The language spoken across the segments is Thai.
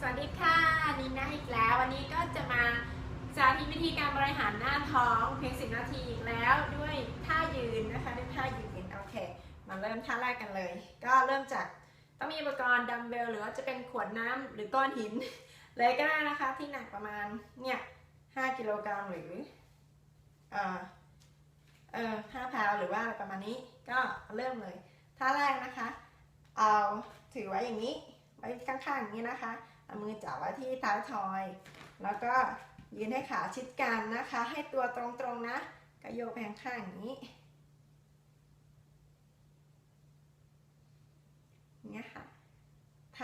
สวัสดีค่ะนินนาอีกแล้ว วันนี้ก็จะมาสาธิตวิธีการบริหารหน้าท้องเพียง10นาทีอีกแล้วด้วยท่ายืนนะคะด้วยท่ายืนโอเค มาเริ่มท่าแรกกันเลย ก็เริ่มจากต้องมีอุปกรณ์ดัมเบลหรือว่าจะเป็นขวดน้ำหรือก้อนหิน เลยก็ได้นะคะที่หนักประมาณเนี่ย5กิโลกรัมหรือเออเอ่อ5พาวหรือว่าประมาณนี้ก็เริ่มเลยท่าแรกนะคะ เอาถือไว้อย่างนี้ไว้ข้างๆอย่างนี้นะคะ เอามือจับไว้ที่ท้ายทอย แล้วก็ยืนให้ขาชิดกันนะคะ ให้ตัวตรงๆนะก็โยกไปข้างอย่างนี้อย่างเนี่ยค่ะท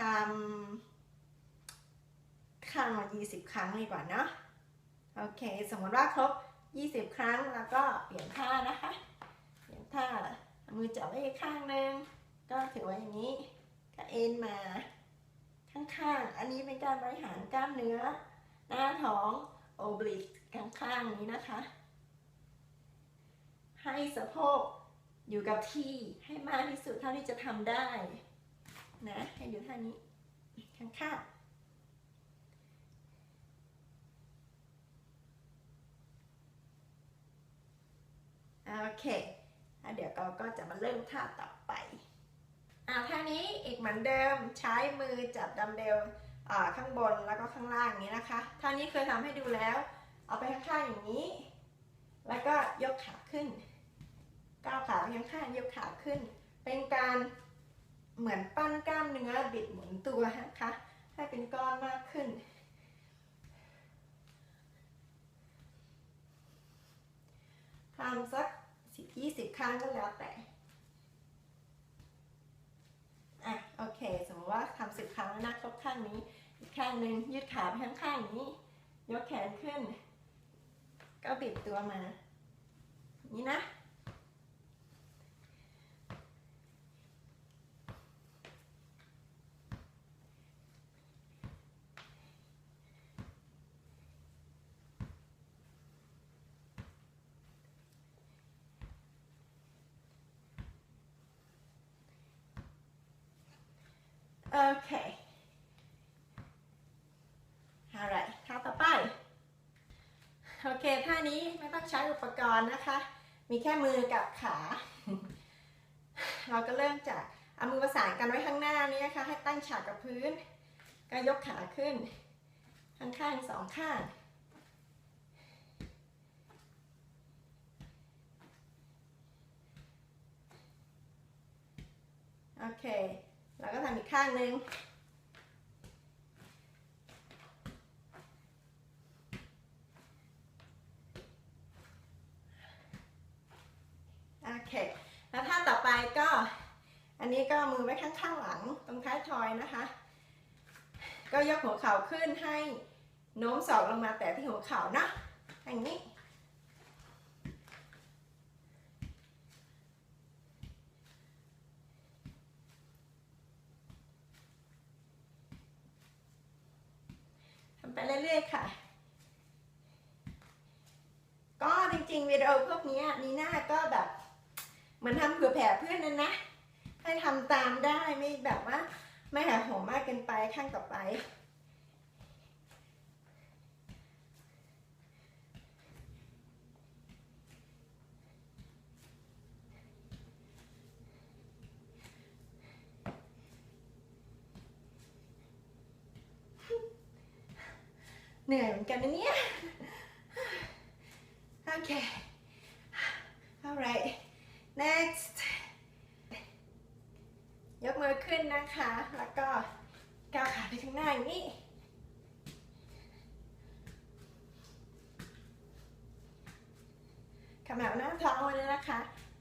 ำข้างละ20ครั้งดีกว่าเนาะโอเค สมมติว่าครบ20ครั้งแล้วก็เปลี่ยนท่านะคะเปลี่ยนท่ามือจับไว้ข้างหนึ่งก็ถือไว้อย่างนี้ก็เอ็นมา ข้างๆ อันนี้เป็นการบริหารกล้ามเนื้อ หน้าท้องโอบลิกข้างๆนี้นะคะ ให้สะโพกอยู่กับที่ให้มากที่สุดเท่าที่จะทำได้นะให้ดูท่านี้ข้างๆโอเค เดี๋ยวเราก็จะมาเริ่มท่าต่อไป อ่าท่านี้อีกเหมือนเดิมใช้มือจับดัมเบลอ่าข้างบนแล้วก็ข้างล่างอย่างนี้นะคะท่านี้เคยทำให้ดูแล้ว เอาไปข้างๆอย่างนี้ แล้วก็ยกขาขึ้นก้าวขาไปข้างๆยกขาขึ้น เป็นการเหมือนปั้นกล้ามเนื้อบิดหมุนตัวนะคะให้เป็นก้อนมากขึ้น ทำสักสิบยี่สิบครั้งก็แล้วแต่ อะ โอเค สมมติว่าทำสิบครั้งแล้วนะครบข้างนี้ อีกข้างหนึ่งยืดขาไปข้างข้างนี้ ยกแขนขึ้น ก็บิดตัวมา นี่นะ โอเค อะไรท่าต่อไป โอ เคท่านี้ไม่ต้องใช้อุปกรณ์นะคะ มีแค่มือกับขา เราก็เริ่มจากเอามือประสานกันไว้ข้างหน้านี้นะคะ ให้ตั้งฉากกับพื้น ก็ยกขาขึ้น ข้างๆสองข้างโอเคแล้วก็ทำอีกข้างหนึ่ง โอเค แล้วท่าต่อไปก็ อันนี้ ก็มือไว้ข้างๆหลังตรงท้ายทอยนะคะ ก็ยกหัวเข่าขึ้นให้โน้มศอกลงมาแต่ที่หัวเข่านะอย่างนี้ ทำไปเรื่อยๆค่ะ ก็จริงๆวิดีโอพวกนี้นีน่าก็แบบเหมือนทำเผื่อแผ่เพื่อนนั่นนะ ให้ทำตามได้ไม่แบบว่า ไม่หาหัวมากเกินไปข้างต่อไป เหนื่อยเหมือนกันนะเนี่ย โอเค alright next ยกมือ คะแล้วก็ก้าวขาไปข้างหน้าอย่างนี้ขมาวหน้าท้องไว้เลยนะคะ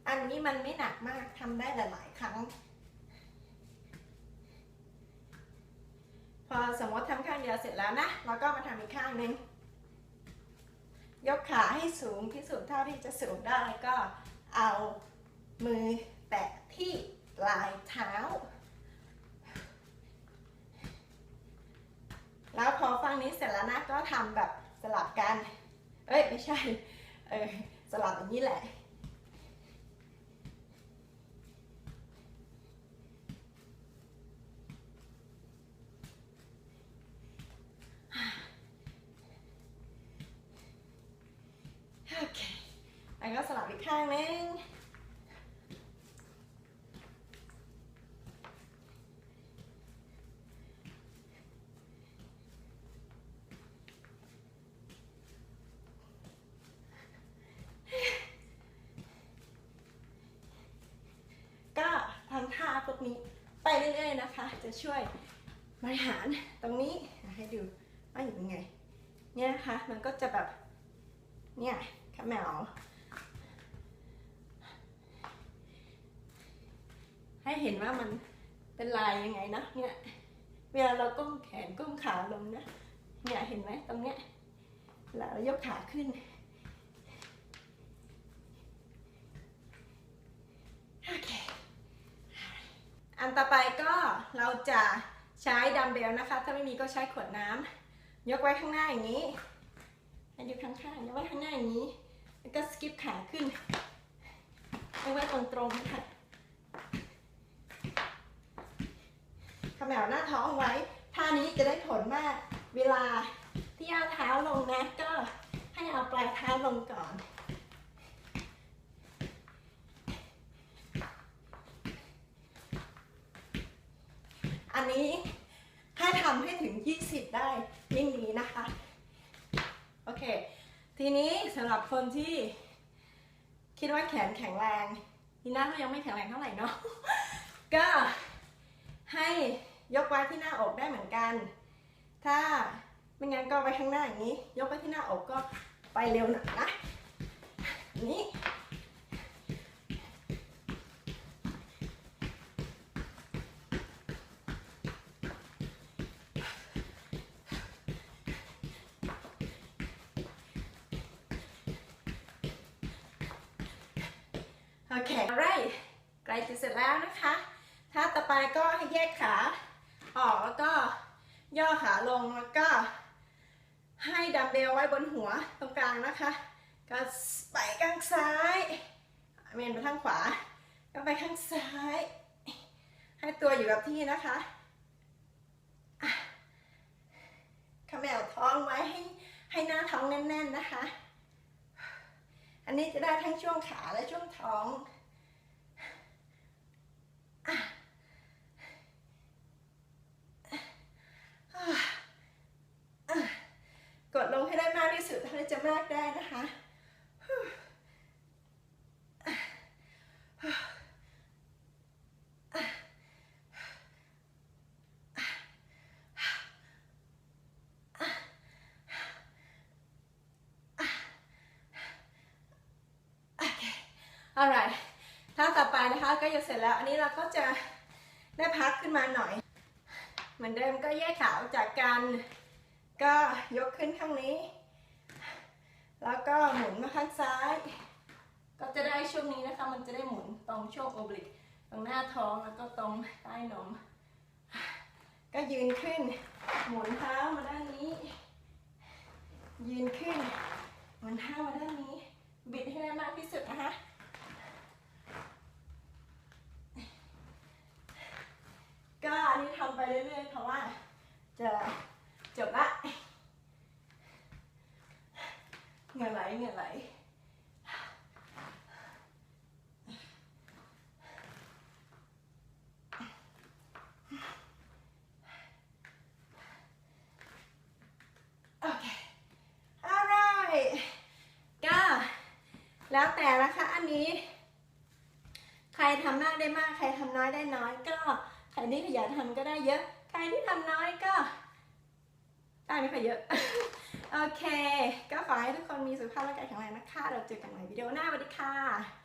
อันนี้มันไม่หนักมากทำได้หลาย ๆ ครั้ง พอสมมติทำข้างเดียวเสร็จแล้วนะ เราก็มาทำอีกข้างหนึ่งยกขาให้สูงที่สุดเท่าที่จะสูงได้ก็เอามือแตะที่ปลายเท้า งนี้เสร็จแล้วนะก็ทำแบบสลับกัน เอ้ยไม่ใช่ เออสลับอย่างนี้แหละ โอเค แล้วก็สลับอีกข้างนึง พวกนี้ไปเรื่อยๆนะคะ จะช่วยบริหารตรงนี้ให้ดูว่าอยู่ยังไง เนี่ยนะคะมันก็จะแบบเนี่ยขมแมวให้เห็นว่ามันเป็นลายยังไงนะเนี่ยเวลาเราก้มแขนก้มขาลงนะเนี่ยเห็นไหมตรงเนี้ยเวลาเรายกขาขึ้น โอเค อัน ต่อไปก็เราจะใช้ดัมเบลนะคะ ถ้าไม่มีก็ใช้ขวดน้ำยกไว้ข้างหน้าอย่างนี้ให้ดูข้างๆยกไว้ข้างหน้าอย่างนี้แล้วก็สกิปขาขึ้นยกไว้ตรงๆนะคะขมวหน้าท้องไว้ท่านี้จะได้ผลมาก เวลาที่เอาเท้าลงนะก็ให้เอาปลายเท้าลงก่อน อันนี้ ถ้าทำให้ถึง 20 ได้ยิ่งดีนะคะ โอเค ทีนี้สำหรับคนที่คิดว่าแขนแข็งแรงนีน่าก็ยังไม่แข็งแรงเท่าไหร่เนาะ ก็ให้ยกไว้ที่หน้าอกได้เหมือนกัน ถ้าไม่งั้นก็ไปข้างหน้าอย่างนี้ ยกไปที่หน้าอกก็ไปเร็วหน่อยนะ นี่ โอเคอะไรใกล้จะเสร็จแล้วนะคะถ้าต่อไปก็ให้แยกขาออกแล้วก็ย่อขาลงแล้วก็ ให้ดัมเบลไว้บนหัวตรงกลางนะคะ ก็ไปข้างซ้ายเมนไปทางขวา ก็ไปข้างซ้าย ให้ตัวอยู่กับที่นะคะอะเขมวท้องไว้ให้ให้หน้าท้องแน่น ๆนะคะ อันนี้จะได้ทั้งช่วงขาและช่วงท้องอะอะอะกดลงให้ได้มากที่สุดเท่าที่จะมากได้นะคะโอเค alright ท่าต่อไปนะคะก็จะเสร็จแล้วอันนี้เราก็จะได้พักขึ้นมาหน่อย เหมือนเดิมก็แยกขาออกจากกัน ก็ยกขึ้นข้างนี้ แล้วก็หมุนมาข้างซ้าย ก็จะได้ช่วงนี้นะคะ มันจะได้หมุนตรงช่วงโอบลิกตรงหน้าท้องแล้วก็ตรงใต้นม ก็ยืนขึ้น หมุนเท้ามาด้านนี้ ยืนขึ้น หมุนเท้ามาด้านนี้ บิดให้ได้มากที่สุดนะคะ ก็อันนี้ทำไปเรื่อยๆ เพราะว่าจะจบละ เหงื่อไหลเหงื่อไหลโอเค alright ก็แล้วแต่นะคะอันนี้ ใครทำมากได้มาก ใครทำน้อยได้น้อยก็ ใครที่ขยันทำก็ได้เยอะ ใครที่ทำน้อยก็ได้ไม่ค่อยเยอะ โอเค ก็ขอให้ทุกคนมีสุขภาพร่างกายแข็งแรงนะคะเราเจอกันใหม่วิดีโอหน้าสวัสดีค่ะ